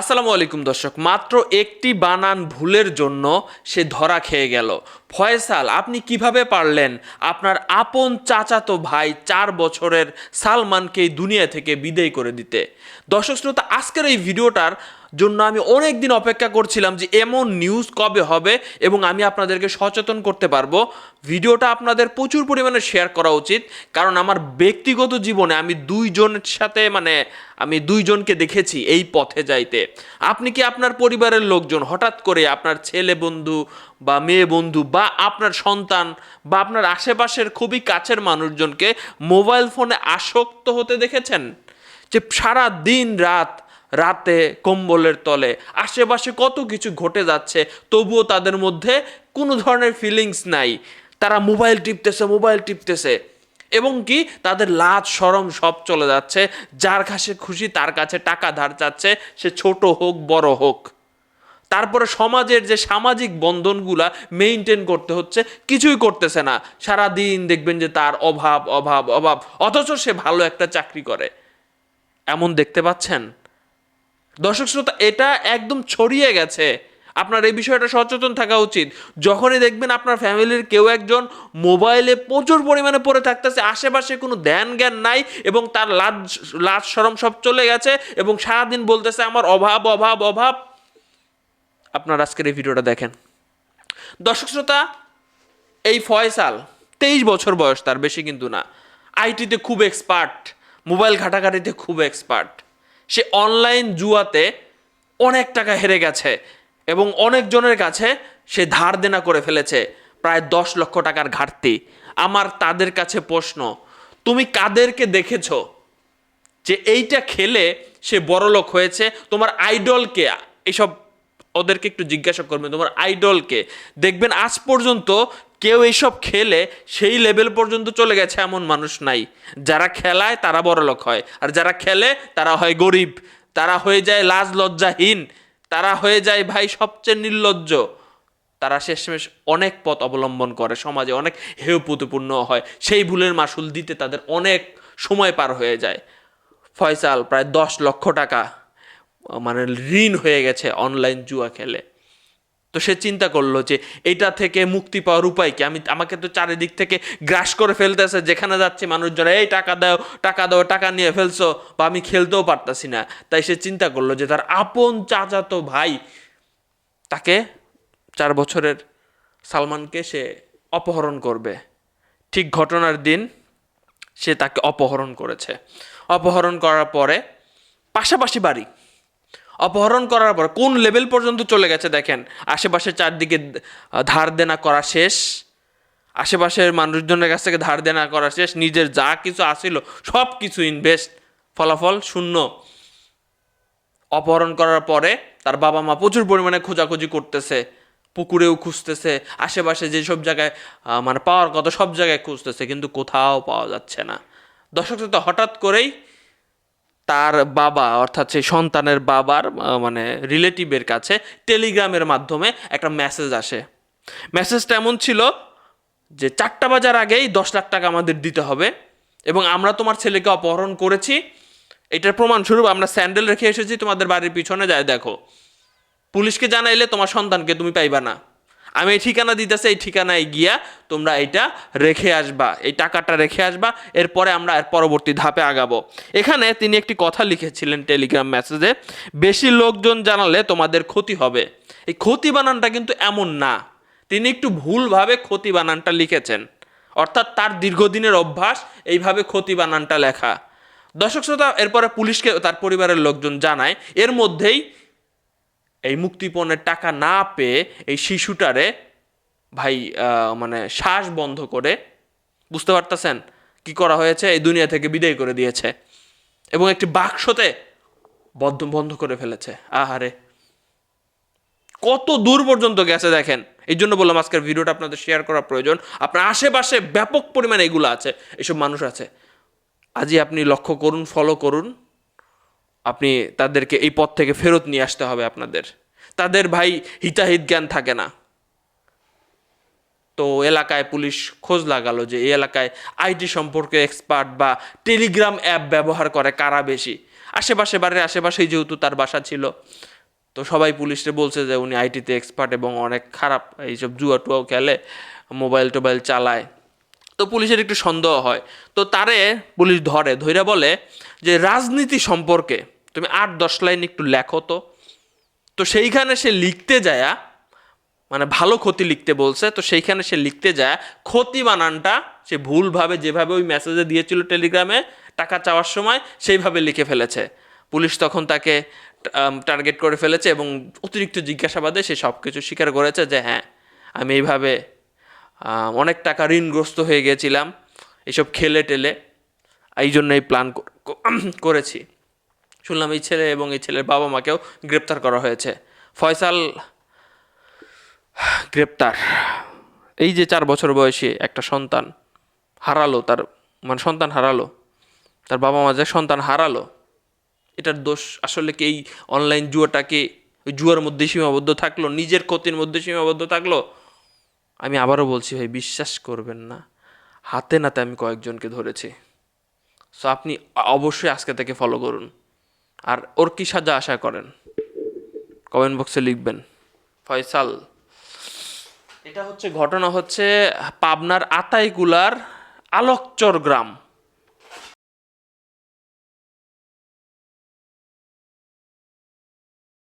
আসসালামু আলাইকুম দর্শক মাত্র একটি বানান ভুলের জন্য সে ধরা খেয়ে গেল। ফয়সাল, আপনি কীভাবে পারলেন? আপনার আপন চাচাতো ভাই চার বছরের সালমানকে এই দুনিয়া থেকে বিদায় করে দিতে। দর্শক শ্রোতা, আজকের এই ভিডিওটার জন্য আমি অনেক দিন অপেক্ষা করছিলাম যে এমন নিউজ কবে হবে এবং আমি আপনাদেরকে সচেতন করতে পারব। ভিডিওটা আপনাদের প্রচুর পরিমাণে শেয়ার করা উচিত। কারণ আমার ব্যক্তিগত জীবনে আমি দুইজনের সাথে মানে আমি দুইজনকে দেখেছি এই পথে যাইতে। আপনি কি আপনার পরিবারের লোকজন হঠাৎ করে আপনার ছেলে বন্ধু বা মেয়ে বন্ধু বা আপনার সন্তান বা আপনার আশেপাশের খুবই কাছের মানুষজনকে মোবাইল ফোনে আসক্ত হতে দেখেছেন? যে সারা দিন রাত, রাতে কম্বলের তলে আশেপাশে কত কিছু ঘটে যাচ্ছে, তবুও তাদের মধ্যে কোনো ধরনের ফিলিংস নাই। তারা মোবাইল টিপতেছে মোবাইল টিপতেছে। এবং কি তাদের লাজ, সরম সব চলে যাচ্ছে। যার কাছে খুশি তার কাছে টাকা ধার চাচ্ছে, সে ছোট হোক, বড় হোক। তারপরে সমাজের যে সামাজিক বন্ধনগুলা মেইনটেন করতে হচ্ছে, কিছুই করতেছে না। সারা দিন দেখবেন যে তার অভাব অভাব অভাব, অথচ সে ভালো একটা চাকরি করে। এমন দেখতে পাচ্ছেন? দর্শক শ্রোতা, এটা একদম ছড়িয়ে গেছে। আপনার এই বিষয়টা সচেতন থাকা উচিত। যখনই দেখবেন আপনার ফ্যামিলির কেউ একজন মোবাইলে প্রচুর পরিমাণে পড়ে থাকতেছে, আশেপাশে কোনো ধ্যান জ্ঞান নাই এবং তার লাজ লাজ, সরম সব চলে গেছে এবং সারাদিন বলতেছে, আমার অভাব অভাব অভাব। আপনার আজকের এই ভিডিওটা দেখেন। দর্শক শ্রোতা, এই ফয়সাল তেইশ বছর বয়স, তার বেশি কিন্তু না। আইটিতে খুব এক্সপার্ট মোবাইল ঘাটাঘাটিতে খুব এক্সপার্ট সে অনলাইন জুয়াতে অনেক টাকা হেরে গেছে এবং অনেকজনের কাছে সে ধার দেনা করে ফেলেছে, প্রায় দশ লক্ষ টাকার ঘাটতি। আমার তাদের কাছে প্রশ্ন, তুমি কাদেরকে দেখেছ যে এইটা খেলে সে বড়লোক হয়েছে? তোমার আইডলকে এইসব ওদেরকে একটু জিজ্ঞাসা করবেন, তোমার আইডলকে দেখবেন আজ পর্যন্ত কেউ এইসব খেলে সেই লেভেল পর্যন্ত চলে গেছে এমন মানুষ নাই। যারা খেলায় তারা বড়লোক হয়, আর যারা খেলে তারা হয় গরিব। তারা হয়ে যায় লাজ লজ্জাহীন। তারা হয়ে যায় ভাই সবচেয়ে নির্লজ্জ। তারা শেষমেশ অনেক পথ অবলম্বন করে, সমাজে অনেক হেয় প্রতিপূর্ণ হয়। সেই ভুলের মাসুল দিতে তাদের অনেক সময় পার হয়ে যায়। ফয়সাল, প্রায় দশ লক্ষ টাকা। মানে ঋণ হয়ে গেছে অনলাইন জুয়া খেলে। তো সে চিন্তা করল যে এটা থেকে মুক্তি পাওয়ার উপায় কি? আমি, আমাকে তো চারিদিক থেকে গ্রাস করে ফেলতেছে, যেখানে যাচ্ছে মানুষজন, এই টাকা দাও টাকা দাও, টাকা নিয়ে ফেলছো। বা আমি খেলতেও পারতাছি না। তাই সে চিন্তা করল যে তার আপন চাচাতো ভাই, তাকে চার বছরের সালমানকে সে অপহরণ করবে। ঠিক ঘটনার দিন সে তাকে অপহরণ করেছে। অপহরণ করার পরে পাশাপাশি বাড়ি অপহরণ করার পর কোন লেভেল পর্যন্ত চলে গেছে দেখেন? আশেপাশে চারদিকে ধার দেনা করা শেষ। আশেপাশের মানুষজনের কাছ থেকে ধার দেনা করা শেষ। নিজের যা কিছু আসিল সব কিছু ইনভেস্ট ফলাফল শূন্য। অপহরণ করার পরে তার বাবা মা প্রচুর পরিমাণে খোঁজাখুঁজি করতেছে, পুকুরেও খুঁজতেছে, আশেপাশে যেসব জায়গায় মানে পাওয়ার কথা সব জায়গায় খুঁজতেছে, কিন্তু কোথাও পাওয়া যাচ্ছে না। দর্শক শ্রোতা হঠাৎ করেই তার বাবা, অর্থাৎ সেই সন্তানের বাবার মানে রিলেটিভের কাছে টেলিগ্রামের মাধ্যমে একটা মেসেজ আসে। মেসেজটা এমন ছিল যে, চারটা বাজার আগেই দশ লাখ টাকা আমাদের দিতে হবে এবং আমরা তোমার ছেলেকে অপহরণ করেছি। এটার প্রমাণস্বরূপ আমরা স্যান্ডেল রেখে এসেছি, তোমাদের বাড়ির পিছনে। যায় দেখো, পুলিশকে জানাইলে তোমার সন্তানকে তুমি পাইবা না। আমি এই ঠিকানা দিতেছি, এই ঠিকানায় গিয়া তোমরা এইটা রেখে আসবা, এই টাকাটা রেখে আসবা, এরপরে আমরা এর পরবর্তী ধাপে আগাবো। এখানে তিনি একটি কথা লিখেছিলেন টেলিগ্রাম মেসেজে, বেশি লোকজন জানালে তোমাদের ক্ষতি হবে। এই ক্ষতি বানানটা কিন্তু এমন না। তিনি একটু ভুলভাবে ক্ষতি বানানটা লিখেছেন। অর্থাৎ তার দীর্ঘদিনের অভ্যাস এইভাবে ক্ষতি বানানটা লেখা। দর্শক শ্রোতা, এরপরে পুলিশকে তার পরিবারের লোকজন জানায়, এর মধ্যেই এই মুক্তিপণের টাকা না পেয়ে এই শিশুটারে ভাই মানে শ্বাস বন্ধ করে, বুঝতে পারতেছেন কি করা হয়েছে? এই দুনিয়া থেকে বিদায় করে দিয়েছে এবং একটি বাক্সতে বদ্ধ বন্ধ করে ফেলেছে। আহারে, কত দূর পর্যন্ত গেছে দেখেন। এই জন্য বললাম আজকের ভিডিওটা আপনাদের শেয়ার করা প্রয়োজন। আপনার আশেপাশে ব্যাপক পরিমাণে এগুলো আছে, এসব মানুষ আছে। আজই আপনি লক্ষ্য করুন ফলো করুন। আপনি তাদেরকে এই পথ থেকে ফেরত নিয়ে আসতে হবে আপনাদের। তাদের ভাই হিতাহিত জ্ঞান থাকে না। তো এলাকায় পুলিশ খোঁজ লাগালো যে এই এলাকায় আইটি সম্পর্কে এক্সপার্ট বা টেলিগ্রাম অ্যাপ ব্যবহার করে কারা বেশি। আশেপাশে বাড়ির আশেপাশেই যেহেতু তার বাসা ছিল, তো সবাই পুলিশে বলছে যে উনি আইটিতে এক্সপার্ট এবং অনেক খারাপ এইসব জুয়া টুয়াও খেলে, মোবাইল টোবাইল চালায়। তো পুলিশের একটু সন্দেহ হয়। তো তারে পুলিশ ধরে, ধইরা বলে যে রাজনীতি সম্পর্কে তুমি আট, দশ লাইন একটু লেখো তো। তো সেইখানে সে লিখতে যায়া মানে ভালো ক্ষতি লিখতে বলছে, তো সেইখানে সে লিখতে যায়, ক্ষতি বানানটা সে ভুলভাবে যেভাবে ওই মেসেজে দিয়েছিল টেলিগ্রামে টাকা চাওয়ার সময় সেইভাবে লিখে ফেলেছে। পুলিশ তখন তাকে টার্গেট করে ফেলেছে এবং অতিরিক্ত জিজ্ঞাসাবাদে সে সব কিছু স্বীকার করেছে যে হ্যাঁ আমি এইভাবে অনেক টাকা ঋণগ্রস্ত হয়ে গেছিলাম এসব খেলে টেলে এই জন্য এই প্ল্যান করেছি। শুনলাম এই ছেলে এবং এই ছেলের বাবা মাকেও গ্রেপ্তার করা হয়েছে। ফয়সাল গ্রেপ্তার। এই যে চার বছর বয়সী একটা সন্তান হারালো, তার মানে সন্তান হারালো, তার বাবা মা যে সন্তান হারালো, এটার দোষ আসলে কি এই অনলাইন জুয়াটাকে ওই জুয়ার মধ্যে সীমাবদ্ধ থাকল, নিজের ক্ষতির মধ্যে সীমাবদ্ধ থাকল? আমি আবারও বলছি ভাই, বিশ্বাস করবেন না। হাতে নাতে আমি কয়েকজনকে ধরেছি। সো আপনি অবশ্যই আজকে থেকে ফলো করুন। আর ওর কি সাজা আশা করেন? কমেন্ট বক্সে লিখবেন। ফয়সাল, এটা হচ্ছে, ঘটনা হচ্ছে পাবনার আতাইকুলার আলোকচর গ্রাম।